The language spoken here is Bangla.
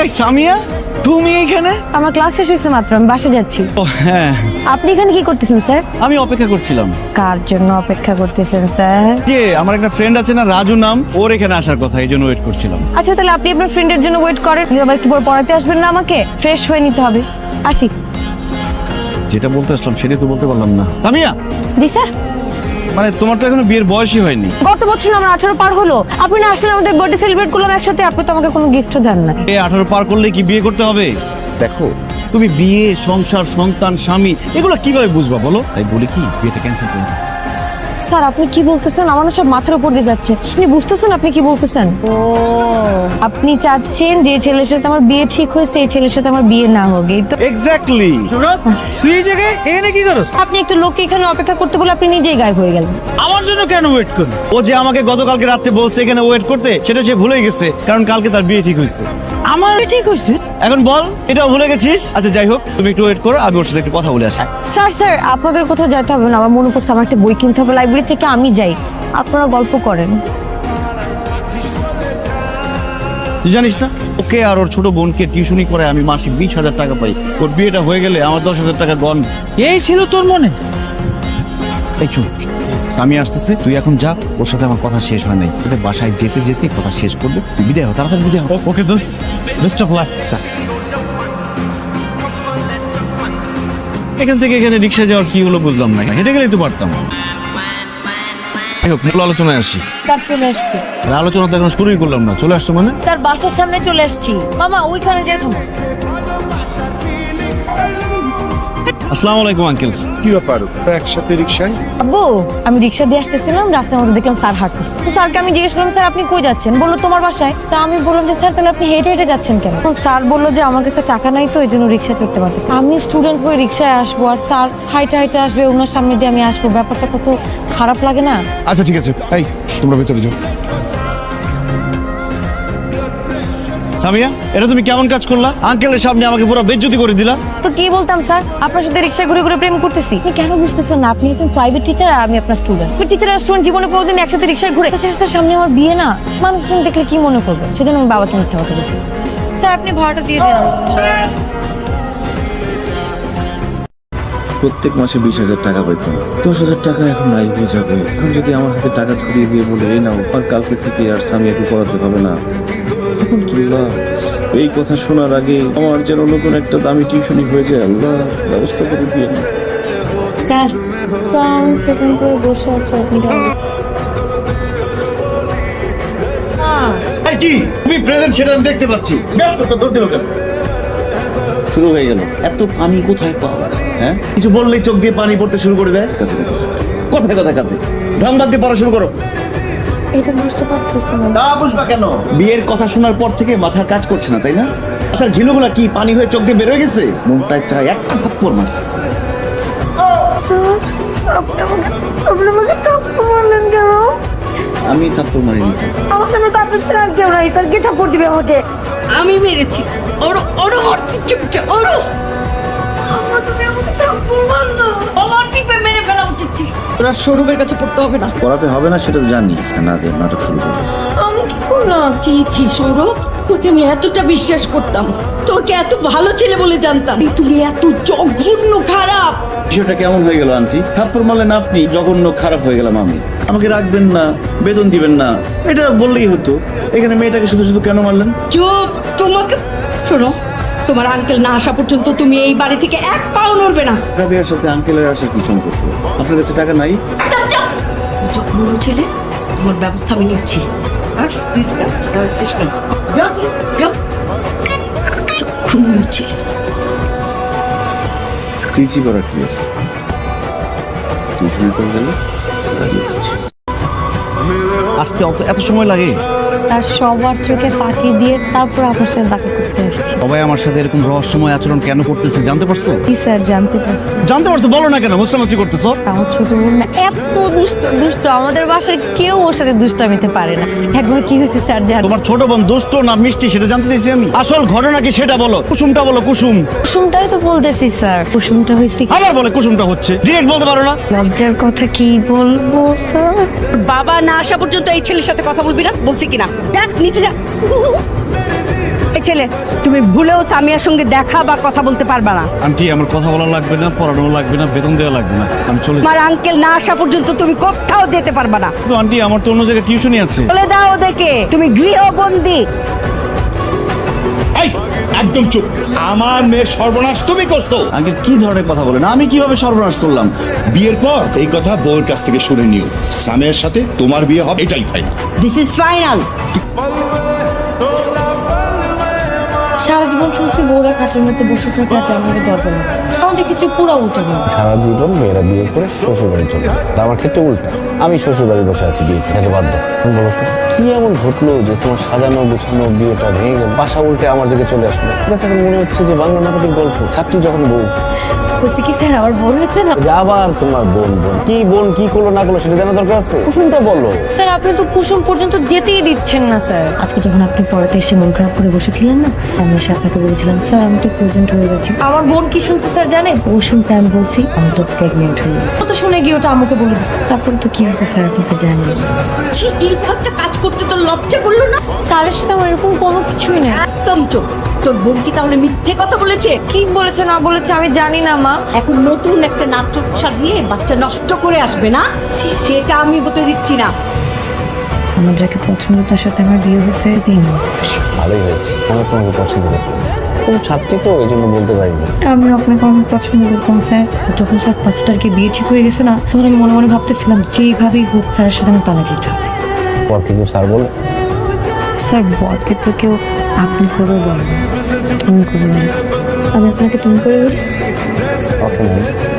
এই সামিয়া তুমি এখানে আমার ক্লাস শেষ হয়েছে মাত্র আমি বাসে যাচ্ছি। ও হ্যাঁ। আপনি এখানে কি করতেছেন স্যার? আমি অপেক্ষা করছিলাম। কার জন্য অপেক্ষা করতেছেন স্যার? যে আমার একটা ফ্রেন্ড আছে না রাজু নাম ওর এখানে আসার কথা এই জন্য ওয়েট করছিলাম। আচ্ছা তাহলে আপনি আপনার ফ্রেন্ডের জন্য ওয়েট করেন আবার একটু পর পড়াতে আসবেন না আমাকে ফ্রেশ হয়ে নিতে হবে। আসি। যেটা বলতে আসলাম সেটাই তো বলতে পারলাম না। সামিয়া! জি স্যার? মানে তোমার তো এখনও বিয়ের বয়সই হয়নি। গত বছর আমার আঠারো পার হলো। আপনি না আসলে আমাদের বার্থডে সেলিব্রেট করলাম একসাথে আপনি তো আমাকে কোনো গিফটও দেন না এই আঠারো পার করলে কি বিয়ে করতে হবে? দেখো তুমি বিয়ে সংসার সন্তান স্বামী এগুলো কীভাবে বুঝবা বলো? তাই বলি কি বিয়েটা ক্যান্সেল করো। স্যার আপনি কি বলতেছেন? আমার সব মাথার উপর দিয়ে যাচ্ছে। আপনি বুঝতেছেন আপনি কি বলতেছেন? ও। আপনি চাচ্ছেন যে ছেলের সাথে আমার বিয়ে ঠিক হয়েছে এই ছেলের সাথে আমার বিয়ে না হোক এই তো। এক্স্যাক্টলি তুই এই জায়গায় এখানে কি করছ আপনি একটু লোককে এখানে অপেক্ষা করতে বলে আপনি নিজেই গায়েব হয়ে গেলেন। আমার জন্য কেন ওয়েট করবি ও যে আমাকে গতকালকে রাত্রে বলছে এখানে ওয়েট করতে সেটা সে ভুলে গেছে কারণ কালকে তার বিয়ে ঠিক হয়েছে। আমার ঠিক হয়েছে? এখন বল এটা ভুলে গেছিস? আচ্ছা যাই হোক তুমি একটু ওয়েট করো আমি ওর সাথে একটু কথা বলে আসি। স্যার স্যার আপনাদের কোথাও যেতে হবে না আমার মনে করছে আমার একটা বই কিনতে হবে লাইব্রেরি থেকে আমি যাই আপনারা গল্প করেন। তুই জানিস না? ওকে আর ওর ছোট বোনকে টিউশনি করে আমি মাসে বিশ হাজার টাকা পাই। ওর বিয়েটা হয়ে গেলে আমার দশ হাজার টাকা গন এই ছিল তোর মনে? এই চুপ স্বামী আসতেছে তুই এখন যা ওর সাথে আমার কথা শেষ হয় নাই। তোদের বাসায় যেতে যেতে কথা শেষ করব তুই বিদায় হো তাড়াতাড়ি বিদায় হো। ওকে দোস বেস্ট অফ লাক এখান থেকে এখানে রিক্সা যাওয়ার কি হলো বুঝলাম না হেঁটে গেলেই তো পারতাম। যাই হোক, মূল আলোচনায় আসি। তার চলে আসছি। আর আলোচনা তো এখন শুরুই করলাম না চলে আসছো মানে? তার বাসের সামনে চলে আসছি। মামা ওইখানে যে থামো। আসসালামু আলাইকুম আঙ্কেল। কি ব্যাপার? একসাথে রিক্সায় আব্বু আমি রিক্সা দিয়ে আসতেছিলাম রাস্তার মধ্যে দেখলাম স্যার হাঁটতেছে। তো স্যারকে আমি জিজ্ঞেস করলাম স্যার আপনি কই যাচ্ছেন? বলল তোমার বাসায়। তা আমি বললাম যে স্যার তাহলে আপনি হেঁটে হেঁটে যাচ্ছেন কেন? তখন স্যার বলল যে আমার কাছে টাকা নাই তো এই জন্য রিক্সা চড়তে পারতেছি আমি স্টুডেন্ট হয়ে রিক্সায় আসব আর স্যার হাইটে হাইটে আসবে ওনার সামনে দিয়ে আমি আসব। ব্যাপারটা কত খারাপ লাগে না? আচ্ছা ঠিক আছে। এই তোমরা ভেতরে যাও। সামিয়া এটা তুমি কেমন কাজ করলা? আঙ্কেলের সামনে আমাকে পুরো বেজ্জতি করে দিলা। তো কি বলতাম স্যার? আপনার সাথে রিক্সায় ঘুরে ঘুরে প্রেম করতেছি। আপনি কেন বুঝতেছেন না? আপনি একজন প্রাইভেট টিচার আর আমি আপনার স্টুডেন্ট টিচার আর স্টুডেন্ট জীবনে কোনোদিন একসাথে রিক্সায় ঘুরে স্যার স্যার সামনে আমার বিয়ে না। মানুষজন দেখলে কি মনে করবে? সেজন্য আমি বাবাকে মিথ্যা কথা বলছি। স্যার আপনি ভাড়াটা দিয়ে দেন। প্রত্যেক মাসে বিশ হাজার টাকা পাইতাম। দশ হাজার টাকা এখন নাই হয়ে যাবে। এখন যদি আমার হাতে টাকা ধরিয়ে দিয়ে বলে এই নাও আর কালকে থেকে আর স্বামীকে পড়াতে হবে না। লাভ? এই কথা শোনার আগে আমার যেন নতুন একটা দামি টিউশনি হয়ে যায় আল্লাহ ব্যবস্থা করে দিয়ে না স্যার স্যার আমি প্রেম করে বসে আছি আপনি কি? তুমি প্রেজেন্ট সেটা আমি দেখতে পাচ্ছি। শুরু হয়ে গেল। এত পানি কোথায় পাওয়া হ্যাঁ? কিছু বললেই চোখ দিয়ে পানি পড়তে শুরু করে দেয়। কথায় কথায় কাঁদে। ধাম বাদ দিয়ে পড়া শুরু করো। এটা বুঝতে পারতেছি না। তা বুঝবা কেন? বিয়ের কথা শোনার পর থেকে মাথা কাজ করছে না তাই না? মাথার ঝিলুগুলা কি পানি হয়ে চোখ দিয়ে বের হয়ে গেছে? মনটায় চাই একটা থাপ্পড় মার। আপনি আমাকে আপনি আমাকে থাপ্পড় মারলেন কেন? আমি থাপ্পড় মারিনি। আমার সামনে তো আপনার ছেলে আর কেউ নাই স্যার। কে থাপ্পড় দিবে আমাকে? আমি মেরেছি। ওরো ওরো চুপচাপ ওরো আমার তুমি আমাকে থাপ্পড় মারলো ওর টিপে মেরে ফেলা উচিত ছিল ওরা শোরুমের কাছে পড়তে হবে না। পড়াতে হবে না সেটা তো জানি। না যে নাটক শুরু করেছে। আমি কি করলাম? ছি ছি সৌরভ। তোকে আমি এতটা বিশ্বাস করতাম। তোকে এত ভালো ছেলে বলে জানতাম। তুমি এত জঘন্য খারাপ। বিষয়টা কেমন হয়ে গেল আন্টি? থাপ্পড় মারলেন আপনি জঘন্য খারাপ হয়ে গেলাম আমি। আমাকে রাখবেন না বেতন দিবেন না। এটা বললেই হতো। এখানে মেয়েটাকে শুধু শুধু কেন মারলেন? চুপ। তোমাকে শোনো তোমার আঙ্কেল না আসা পর্যন্ত তুমি এই বাড়ি থেকে এক পাও নড়বে না। টাকা দেওয়ার সাথে আঙ্কেলের আসা কি সম্পর্ক আপনার কাছে টাকা নাই? চাপ। ছেলে তোমার ব্যবস্থা আমি নিচ্ছি। আর প্লিজ জঘন্য ছেলে। টিচি করার কি আছে টিউশনি করে গেলে আসতে অত এত সময় লাগে? স্যার সবার চোখে তাকিয়ে দিয়ে তারপর আপনার সাথে দেখা করতে আসছি। সবাই আমার সাথে এরকম রহস্যময় আচরণ কেন করতেছে জানতে পারছ? কি স্যার জানতে পারছি। জানতে পারছ? বলো না কেন মুসলামাসি করতেছো? আমার ছোট বোন না এত দুষ্ট দুষ্ট। আমাদের বাসার কেউ ওর সাথে দুষ্টামিতে পারে না। একবার কি হয়েছে স্যার জান তোমার ছোট বোন দুষ্ট না মিষ্টি সেটা জানতে চাইছি আমি। আসল ঘটনা কি সেটা বলো। কুসুমটা বলো কুসুম। কুসুমটাই তো বলতেছি স্যার। কুসুমটা হয়েছে কি? আবার বলে কুসুমটা হচ্ছে। ডিরেক্ট বলতে পারো না। লজ্জার কথা কি বলব স্যার? বাবা না আসা পর্যন্ত এই ছেলের সাথে কথা বলবি না বলছি কিনা? যা নিচে যা। ছেলে তুমি ভুলেও সামিয়ার সঙ্গে দেখা বা কথা বলতে পারবা না। আন্টি আমার কথা বলা লাগবে না পড়ানো লাগবে না বেতন দেওয়া লাগবে না। আমি চলে তোমার আঙ্কেল না আসা পর্যন্ত তুমি কোথাও যেতে পারবা না। তো আন্টি আমার তো অন্য জায়গায় টিউশনই আছে। বলে দাও ওদেরকে তুমি গৃহবন্দী। একদম চুপ। আমার মেয়ের সর্বনাশ তুমি করছ। আঙ্কেল কি ধরনের কথা বলেন? আমি কীভাবে সর্বনাশ করলাম? বিয়ের পর এই কথা বউয়ের কাছ থেকে শুনে নিও। সামের সাথে তোমার বিয়ে হবে এটাই ফাইনাল দিস ইজ ফাইনাল সারা জীবন শুনছি বউরা খাটের মধ্যে বসে থাকে, আর আমাদের দরকার পুরো উঠে গেল সারা জীবন মেয়েরা বিয়ে করে শ্বশুর বাড়ি চলে। তা আমার ক্ষেত্রে উল্টা। আমি শ্বশুর বাড়ি বসে আছি বিয়ে খেতে বাধ্য তুমি বলো কি এমন ঘটলো যে তোমার সাজানো গুছানো বিয়েটা ভেঙে বাসা উল্টে আমার দিকে চলে আসলো। মনে হচ্ছে যে বাংলা নাটকের গল্প, ছাত্রী যখন বউ বলছি কি স্যার আমার বোন হয়েছে না? আবার তোমার বোন বোন। কি বোন কি করল না করল সেটা জানা দরকার আছে? কুসুমটা বলো। স্যার আপনি তো কুসুম পর্যন্ত যেতেই দিচ্ছেন না স্যার। আজকে যখন আপনি পড়াতে এসে মন খারাপ করে বসেছিলেন না আমি এসে আপনাকে বলেছিলাম স্যার আমি তো প্রেজেন্ট হয়ে গেছি। আমার বোন কি শুনছে স্যার জানেন? ও শুনছে আমি বলছি আমি তো প্রেগনেন্ট হয়ে গেছি। তো শুনে গিয়ে ওটা আমাকে বলে দিচ্ছে তারপর তো কি হয়েছে স্যার আপনি তো জানেন। ছি, এরকম একটা কাজ করতে তো লজ্জা করল না? স্যারের সাথে আমার এরকম কোনো কিছুই নেই। একদম চোখ তোর বোন কি তাহলে মিথ্যে কথা বলেছে? কি বলেছে না বলেছে আমি জানি না মা। এখন নতুন একটা নাটক সাজিয়ে বাচ্চা নষ্ট করে আসবে না? সেটা আমি হতে দিচ্ছি না। আমার যাকে পছন্দ তার সাথে আমার বিয়ে হয়েছে আমার খুশি। ভালোই হয়েছে। আমি তোমাকে পছন্দ কোনো ছাত্রী তো এই জন্য বলতে পারিনি। আমি আপনাকে অনেক পছন্দ করতাম স্যার। যখন স্যার পাঁচ তারিখে বিয়ে ঠিক হয়ে গেছে না তখন আমি মনে মনে ভাবতেছিলাম যেইভাবেই হোক তার সাথে আমি পালা যেতে হবে। পর কি স্যার বলে স্যার বরকে তো কেউ আপনি করে বলে না, তুমি করে আমি আপনাকে তুমি করে বলি? ওকে